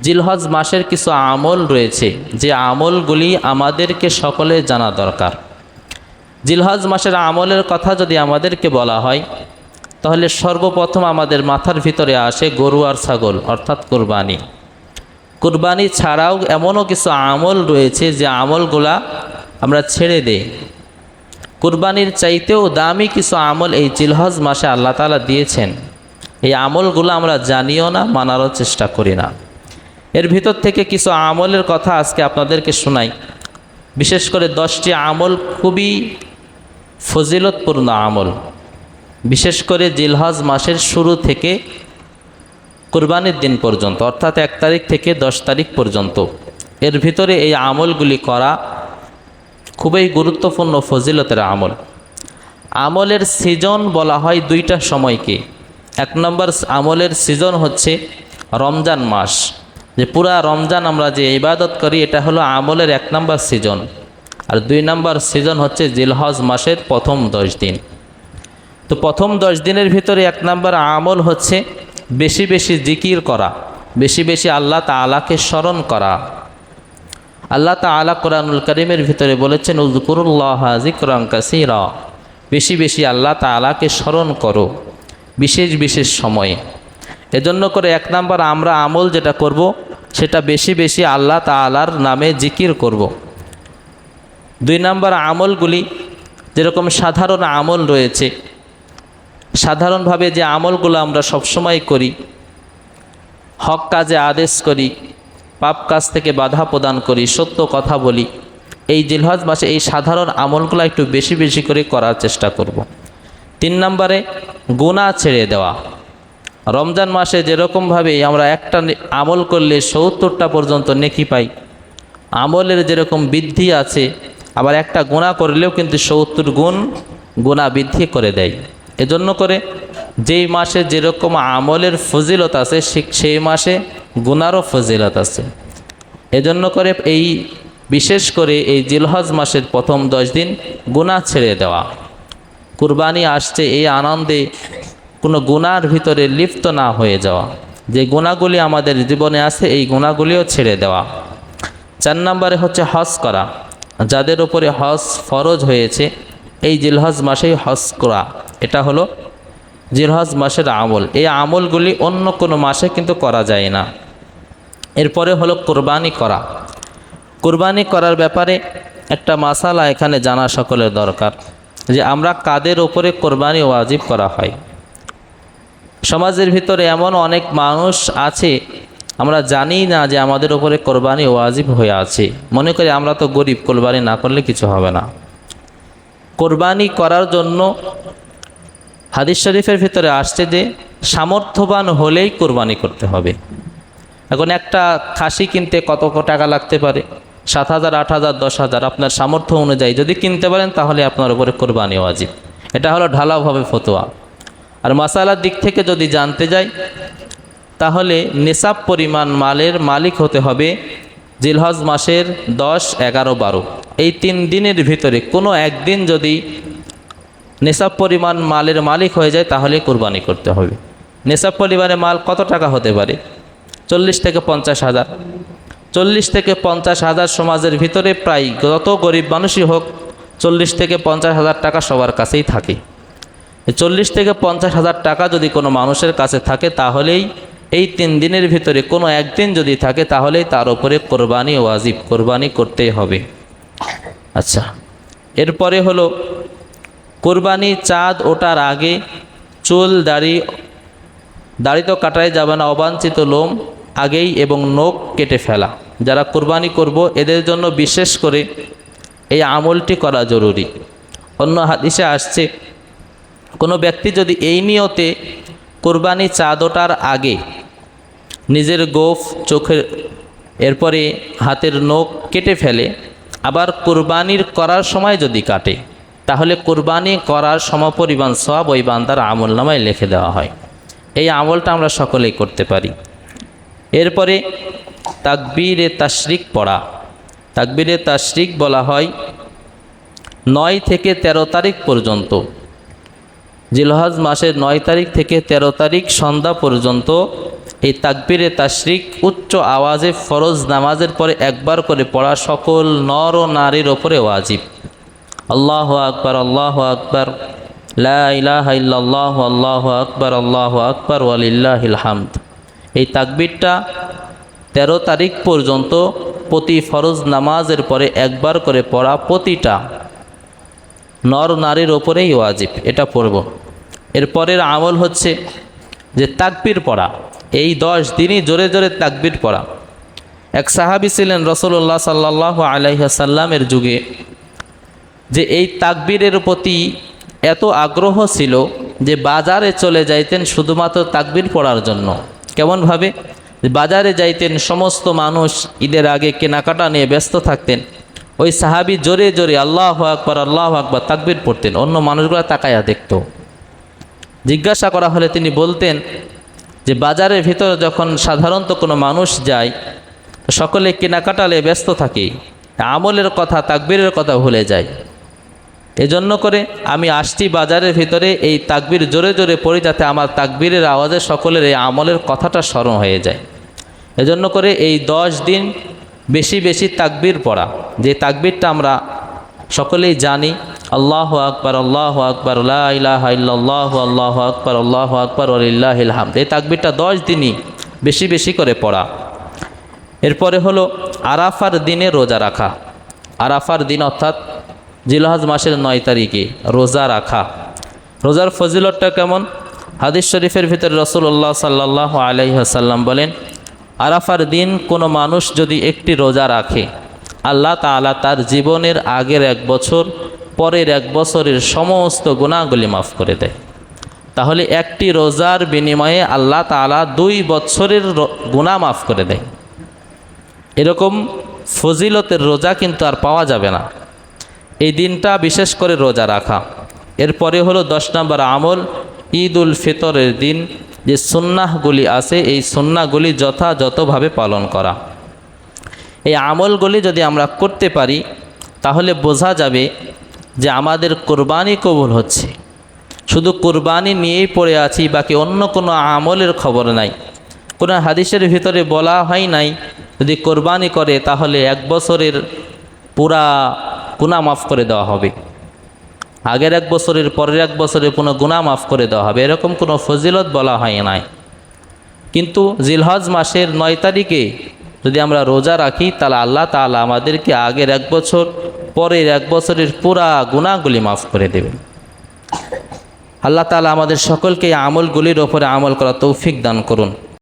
জিলহজ মাসের কিছু আমল রয়েছে। যে আমলগুলি আমাদেরকে সকলে জানা দরকার। জিলহজ মাসের আমলের কথা যদি আমাদেরকে বলা হয়, তাহলে সর্বপ্রথম আমাদের মাথার ভিতরে আসে গরু আর ছাগল, অর্থাৎ কোরবানি। কোরবানি ছাড়াও এমনও কিছু আমল রয়েছে যে আমলগুলা আমরা ছেড়ে দেই। কোরবানির চাইতেও দামি কিছু আমল এই জিলহজ মাসে আল্লাহ তালা দিয়েছেন। এই আমলগুলো আমরা জানিও না, মানারও চেষ্টা করি না। এর ভিতর থেকে কিছু আমলের কথা আজকে আপনাদেরকে শোনাই। বিশেষ করে দশটি আমল খুবই ফজিলতপূর্ণ আমল। বিশেষ করে জিলহজ মাসের শুরু থেকে কোরবানির দিন পর্যন্ত, অর্থাৎ এক তারিখ থেকে দশ তারিখ পর্যন্ত। এর ভিতরে এই আমলগুলি করা খুবই গুরুত্বপূর্ণ ফজিলতের আমল। আমলের সিজন বলা হয় দুইটা সময়কে। এক নম্বর আমলের সিজন হচ্ছে রমজান মাস। যে পুরা রমজান আমরা যে ইবাদত করি, এটা হলো আমলের এক নম্বর সিজন। আর দুই নম্বর সিজন হচ্ছে জিলহজ মাসের প্রথম দশ দিন। তো প্রথম দশ দিনের ভিতরে এক নম্বর আমল হচ্ছে বেশি বেশি জিকির করা, বেশি বেশি আল্লাহ তালাকে স্মরণ করা। আল্লাহ তালা কোরআনুল করিমের ভিতরে বলেছেন উজকুরুল্লাহ জিকরং কাসিরা বেশি বেশি আল্লাহ তালাকে স্মরণ করো, বিশেষ বিশেষ সময়ে। এজন্য করে এক নাম্বার আমরা আমল যেটা করব সেটা বেশি বেশি আল্লাহ তালার নামে জিকির করব। দুই নাম্বার আমলগুলি, যেরকম সাধারণ আমল রয়েছে, সাধারণভাবে যে আমলগুলো আমরা সবসময় করি, হক কাজে আদেশ করি, পাপ কাজ থেকে বাধা প্রদান করি, সত্য কথা বলি, এই জিলহজ মাসে এই সাধারণ আমলগুলো একটু বেশি বেশি করে করার চেষ্টা করব। তিন নম্বরে গুণা ছেড়ে দেওয়া রমজান মাসে যেরকমভাবে আমরা একটা আমল করলে সত্তরটা পর্যন্ত নেকি পাই। আমলের যেরকম বৃদ্ধি আছে, আবার একটা গুণা করলেও কিন্তু সত্তর গুণ গুণা বৃদ্ধি করে দেয়। এজন্য করে যেই মাসে যেরকম আমলের ফজিলত আছে সেই মাসে গুনারও ফজিলত আছে। এজন্য করে এই বিশেষ করে এই জিলহজ মাসের প্রথম দশ দিন গুণা ছেড়ে দেওয়া। কুরবানি আসছে এই আনন্দে কোনো গুণার ভিতরে লিপ্ত না হয়ে যাওয়া। যে গুণাগুলি আমাদের জীবনে আছে, এই গুণাগুলিও ছেড়ে দেওয়া। চার নম্বরে হচ্ছে হজ করা। যাদের উপরে হজ ফরজ হয়েছে, এই জিলহজ মাসেই হজ করা। এটা হলো জিলহজ মাসের আমল। এই আমলগুলি অন্য কোনো মাসে কিন্তু করা যায় না। এরপরে হলো কোরবানি করা। কোরবানি করার ব্যাপারে একটা মাসালা এখানে জানা সকলের দরকার, যে আমরা কাদের ওপরে কোরবানি ওয়াজিব করা হয়। সমাজের ভিতরে এমন অনেক মানুষ আছে, আমরা জানি না যে আমাদের ওপরে কোরবানি ওয়াজিব হয়ে আছে। মনে করি আমরা তো গরিব, কোরবানি না করলে কিছু হবে না। কোরবানি করার জন্য হাদিস শরীফের ভিতরে আসছে যে, সামর্থ্যবান হলেই কোরবানি করতে হবে। এখন একটা খাসি কিনতে কত টাকা লাগতে পারে? সাত হাজার, আট হাজার, দশ হাজার, আপনার সামর্থ্য অনুযায়ী। যদি কিনতে পারেন তাহলে আপনার উপরে কোরবানি ওয়াজিব। এটা হলো ঢালাওভাবে ফতোয়া। আর মশালার দিক থেকে যদি জানতে যাই, তাহলে নেশাব পরিমাণ মালের মালিক হতে হবে জিলহজ মাসের দশ, এগারো, বারো। এই তিন দিনের ভিতরে কোনো একদিন যদি নেশাব পরিমাণ মালের মালিক হয়ে যায়, তাহলে কোরবানি করতে হবে। নেশাব পরিমাণে মাল কত টাকা হতে পারে? চল্লিশ থেকে পঞ্চাশ হাজার। চল্লিশ থেকে পঞ্চাশ হাজার সমাজের ভিতরে প্রায় যত গরিব মানুষই হোক, চল্লিশ থেকে পঞ্চাশ হাজার টাকা সবার কাছেই থাকে। চল্লিশ থেকে পঞ্চাশ হাজার টাকা যদি কোনো মানুষের কাছে থাকে, তাহলেই এই তিন দিনের ভিতরে কোনো একদিন যদি থাকে, তাহলেই তার উপরে কোরবানি ওয়াজিব, কোরবানি করতেই হবে। আচ্ছা এরপরে হলো, কোরবানি চাঁদ ওঠার আগে চুল, দাড়ি দাড়ি তো কাটাই যাবে না, অবাঞ্ছিত লোম আগেই এবং নখ কেটে ফেলা। যারা কোরবানি করব, এদের জন্য বিশেষ করে এই আমলটি করা জরুরি। অন্য হাদিসে আসছে কোনো ব্যক্তি যদি এই নিয়তে কোরবানি চাঁদ ওঠার আগে নিজের গোফ, চোখের, এরপরে হাতের নখ কেটে ফেলে, আবার কোরবানির করার সময় যদি কাটে, তাহলে কোরবানি করার সমপরিমাণ সব ওই বান্দার আমল নামায় লিখে দেওয়া হয়। এই আমলটা আমরা সকলেই করতে পারি। এরপরে তাকবীরে তাশরিক পড়া। তাকবীরে তাশরিক বলা হয় নয় থেকে ১৩ তারিখ পর্যন্ত জিলহজ মাসের নয় তারিখ থেকে ১৩ তারিখ সন্ধ্যা পর্যন্ত এই তাকবিরে তাশরিক উচ্চ আওয়াজে ফরজ নামাজের পরে একবার করে পড়া সকল নর ও নারীর ওপরে ওয়াজিব। আল্লাহ আকবর আল্লাহ আকবর। লা ইলাহা ইল্লাল্লাহু, আল্লাহু আকবর, আল্লাহ আকবর, ওয়ালিল্লাহিল হামদ। এই তাকবিরটা তেরো তারিখ পর্যন্ত প্রতি ফরজ নামাজের পরে একবার করে পড়া প্রতিটা নর নারীর ওপরেই ওয়াজিব। এটা পড়ব। এরপরের আমল হচ্ছে যে তাকবির পড়া। এই দশ দিনই জোরে জোরে তাকবির পড়া। এক সাহাবি ছিলেন রসুল্লাহ সাল্লাহ আলাইসাল্লামের যুগে, যে এই তাকবীরের প্রতি এত আগ্রহ ছিল যে বাজারে চলে যাইতেন শুধুমাত্র তাকবির পড়ার জন্য। কেমনভাবে? বাজারে যাইতেন, সমস্ত মানুষ ঈদের আগে কেনাকাটা নিয়ে ব্যস্ত থাকতেন। ওই সাহাবি জোরে জোরে আল্লাহ আকবর আল্লাহ আকবর তাকবির পড়তেন। অন্য মানুষগুলো তাকায়া দেখত। জিজ্ঞাসা করা হলে তিনি বলতেন যে বাজারের ভিতরে যখন সাধারণত কোনো মানুষ যায়, সকলে কেনাকাটালে ব্যস্ত থাকে, আমলের কথা, তাকবীরের কথা ভুলে যায়। এজন্য করে আমি আসছি বাজারের ভিতরে, এই তাকবির জোরে জোরে পড়ি যাতে আমার তাকবীরের আওয়াজে সকলের এই আমলের কথাটা স্মরণ হয়ে যায়। এজন্য করে এই দশ দিন বেশি বেশি তাকবির পড়া, যে তাকবিরটা আমরা সকলেই জানি, আল্লাহ আকবর আল্লাহ আকবর আল্লাহ আল্লাহ আকবর আল্লাহ আকবর আলিল্লাহিল হামদ। এই তাকবিরটা দশ দিনই বেশি বেশি করে পড়া। এরপরে হলো আরাফার দিনে রোজা রাখা। আরাফার দিন অর্থাৎ জিলহাজ মাসের নয় তারিখে রোজা রাখা। রোজার ফজিলতটা কেমন? হাদিস শরীফের ভিতরে রসুল্লাহ সাল্লাহ আলাইসাল্লাম বলেন, আরাফার দিন কোনো মানুষ যদি একটি রোজা রাখে আল্লাহ তাআলা তার জীবনের আগের এক বছর, পরের এক বছরের সমস্ত গুণাগুলি মাফ করে দেয়। তাহলে একটি রোজার বিনিময়ে আল্লাহ তাআলা দুই বছরের গুণা মাফ করে দেয়। এরকম ফজিলতের রোজা কিন্তু আর পাওয়া যাবে না। এই দিনটা বিশেষ করে রোজা রাখা। এরপরে হলো দশ নম্বর আমল ঈদ উল ফিতরের দিন। যে সুন্নাহগুলি আছে, এই সুন্নাহগুলি যথাযথভাবে পালন করা। এই আমলগুলি যদি আমরা করতে পারি, তাহলে বোঝা যাবে যে আমাদের কোরবানি কবুল হচ্ছে। শুধু কোরবানি নিয়েই পড়ে আছি, বাকি অন্য কোনো আমলের খবর নাই। কোনো হাদিসের ভিতরে বলা হয় নাই, যদি কোরবানি করে, তাহলে এক বছরের পুরা গুণা মাফ করে দেওয়া হবে। আগের এক বছরের, পরের এক বছরের কোনো গুণা মাফ করে দেওয়া হবে। এরকম কোনো ফজিলত বলা হয় নাই। কিন্তু জিলহজ মাসের নয় তারিখে যদি আমরা রোজা রাখি, তাহলে আল্লাহ তালা আমাদেরকে আগের এক বছর, পরের এক বছরের পুরা গুণাগুলি মাফ করে দেবেন। আল্লাহ তালা আমাদের সকলকে আমলগুলির ওপরে আমল করা তৌফিক দান করুন।